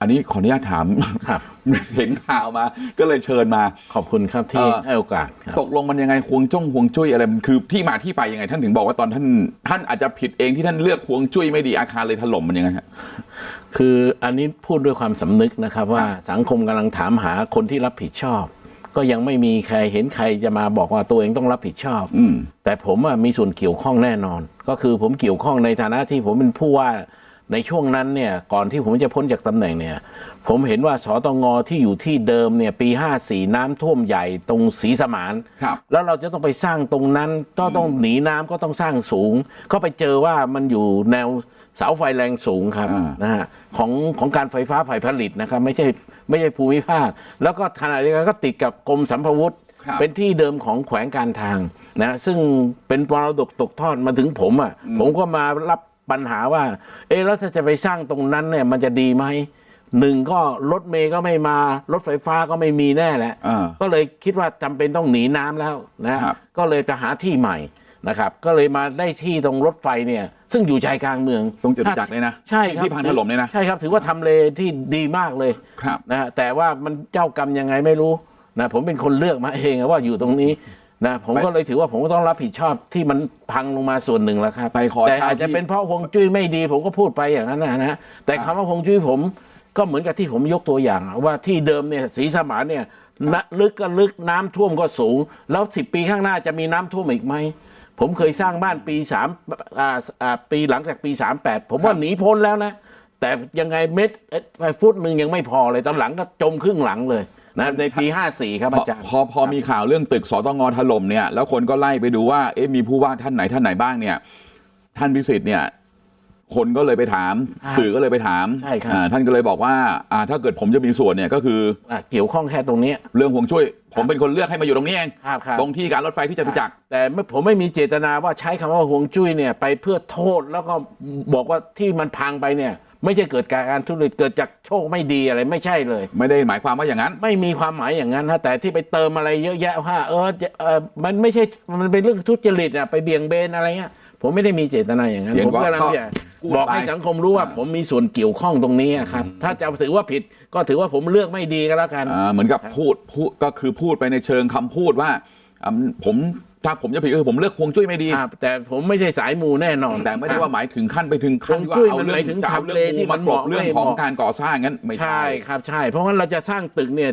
อันนี้ขออนุญาตถามครับเห็นข่าวมา ก็เลยเชิญมาขอบคุณครับที่เอ่อให้โอกาสครับตกลงมันยังไงควงจ้องควงจุ้ยอะไรมันคือที่มาที่ไปยังไง ท่านถึงบอกว่าตอนท่านท่านอาจจะผิดเองที่ท่านเลือกควงจุ้ยไม่ดีอาคารเลยถล่มมันยังไงฮะคืออันนี้พูดด้วยความสำนึกนะครับว่าสังคมกำลังถามหาคนที่รับผิดชอบ ก็ยังไม่มีใครเห็นใครจะมาบอกว่าตัวเองต้องรับผิดชอบอืมแต่ผมอะมีส่วนเกี่ยวข้องแน่นอน ก็คือผมเกี่ยวข้องในฐานะที่ผมเป็นผู้ว่า ในช่วงนั้นเนี่ยก่อนที่ผมจะพ้นจากตำแหน่งเนี่ยผมเห็นว่าสตงที่อยู่ที่เดิมเนี่ยปี54น้ำท่วมใหญ่ตรงศรีสมานครับแล้วเราจะต้องไปสร้างตรงนั้นก็ต้องหนีน้ำก็ต้องสร้างสูง ก็ไปเจอว่ามันอยู่แนวเสาไฟแรงสูงครับอ่านนะฮะของของการไฟฟ้าฝ่ายผลิตนะครับ ไม่ใช่ไม่ใช่ภูมิภาค แล้วก็ขณะเดียวกันก็ติดกับกรมสัมภวุฒิครับเป็นที่เดิมของแขวงการทางนะซึ่งเป็นมรดกตกทอดมาถึงผมอะผมก็มารับ ปัญหาว่า เอ๊ะแล้วถ้าจะไปสร้างตรงนั้นเนี่ย มันจะดีไหมหนึ่งก็รถเมย์ก็ไม่มา รถไฟฟ้าก็ไม่มีแน่แหละอ่าก็เลยคิดว่าจำเป็นต้องหนีน้ำแล้วนะครับก็เลยจะหาที่ใหม่นะครับ ก็เลยมาได้ที่ตรงรถไฟเนี่ย ซึ่งอยู่ใจกลางเมืองตรงจตุจักรเลยนะใช่ครับที่พังถล่มเนี่ยนะใช่ครับถือว่าทำเลที่ดีมากเลยครับนะฮะแต่ว่ามันเจ้ากรรมยังไงไม่รู้นะผมเป็นคนเลือกมาเองว่าอยู่ตรงนี้ นะผมก็เลยถือว่าผมก็ต้องรับผิดชอบที่มันพังลงมาส่วนหนึ่งแล้วครับไปขอแต่เช่าอาจจะที่ เป็นเพราะฮวงจุ้ยไม่ดี ผมก็พูดไปอย่างนั้นนะนะแต่คำว่าฮวงจุ้ยผมก็เหมือนกับที่ผมยกตัวอย่างว่าที่เดิมเนี่ยศรีสมานเนี่ยนะลึกก็ลึกน้ำท่วมก็สูง แล้วสิบปีข้างหน้าจะมีน้ำท่วมอีกไหมผมเคยสร้างบ้านปีสามอ่าอ่าปีหลังจากปีสามแปดผมว่าหนีพ้นแล้วนะ แต่ยังไงเม็ดเอ๊ะไปฟุตหนึ่งยังไม่พอเลยตอนหลังก็จมครึ่งหลังเลย นะในปี 54 ครับพออาจารย์พอพอมีข่าวเรื่องตึกสตงถล่มเนี่ยแล้วคนก็ไล่ไปดูว่าเอ๊ะมีผู้ว่าท่านไหนท่านไหนบ้างเนี่ยท่านพิสิทธิ์เนี่ยคนก็เลยไปถามครับสื่อก็เลยไปถามใช่ครับอ่าท่านก็เลยบอกว่าอ่าถ้าเกิดผมจะมีส่วนเนี่ยก็คืออะเกี่ยวข้องแค่ตรงนี้ เรื่องห่วงจุ้ยผมเป็นคนเลือกให้มาอยู่ตรงนี้เองครับครับตรงที่การรถไฟที่จตุจักรแต่ไม่ผมไม่มีเจตนาว่าใช้คำว่าห่วงจุ้ยเนี่ยไปเพื่อโทษแล้วก็บอกว่าที่มันพังไปเนี่ย ไม่ใช่เกิดจากการทุจริตเกิดจากโชคไม่ดีอะไรไม่ใช่เลย ไม่ได้หมายความว่าอย่างนั้น ไม่มีความหมายอย่างนั้นนะแต่ที่ไปเติมอะไรเยอะแยะว่าเออจะเออมันไม่ใช่มันเป็นเรื่องทุจริตอะไปเบี่ยงเบนอะไรเงี้ยผมไม่ได้มีเจตนาอย่างนั้น เห็นผมว่ากำลังก็จะพูดบอกให้ไปสังคมรู้ว่า อ่า ผมมีส่วนเกี่ยวข้องตรงนี้อะครับ ถ้าจะถือว่าผิดก็ถือว่าผมเลือกไม่ดีก็แล้วกัน อ่าเหมือนกับพูดพูดก็คือพูดไปในเชิงคำพูดว่าอ่า ผมถ้าผมจะผิดก็คือผมเลือกห่วงจุ้ยไม่ดีครับแต่ผมไม่ใช่สายมูแน่นอน แต่ไม่ได้ว่าหมายถึงขั้นไปถึงขั้นที่ว่าห่วงจุ้ยเอามันเรื่หอมายงถึงจะเอาทำเลเรื่องที่ภูมันมากลบเหมาะเรื่องไม่ของเหมาะการก่อสร้างงั้นไม่ใช่ใช่ครับใช่ เพราะงั้นเราจะสร้างตึกเนี่ย